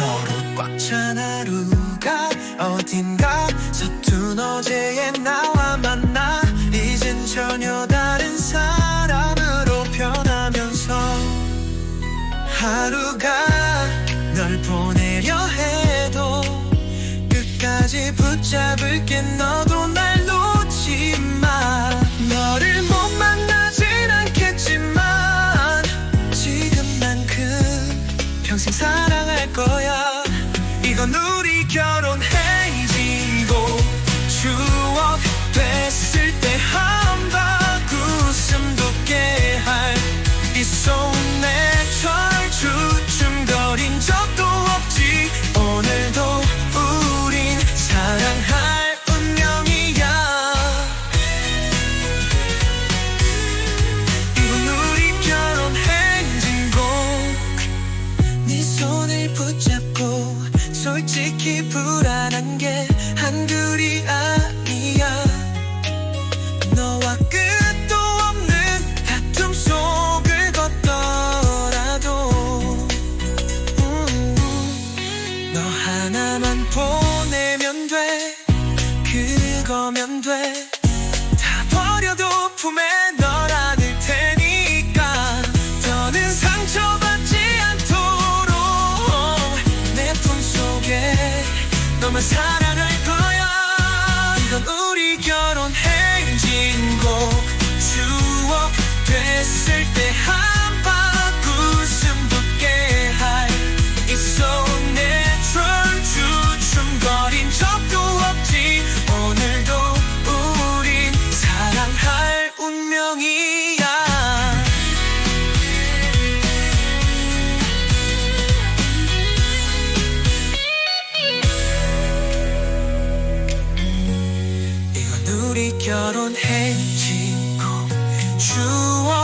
너로 꽉 찬 하루가 어딘가 서툰 어제의 나와 만나 이젠 전혀 다른 사람으로 변하면서 하루가 널 보내려 해도 끝까지 붙잡을게 너도 이건 우리 결혼 행진고 추억 됐을 때 한박 웃음 돋게 할이 손에 철주춤거린 적도 없지. 오늘도 우린 사랑할 운명이야. 이건 우리 결혼 행진곡 네 손을 붙잡고 솔직히 불안한 게 한둘이 아니야. 너와 끝도 없는 다툼 속을 걷더라도 음, 너 하나만 보내면 돼. 그거면 돼. 다 버려도 품에 너만 사랑할 거야 이건 우리 결혼 행진곡. 추억 됐을 때한 우리 결혼 행진곡 추억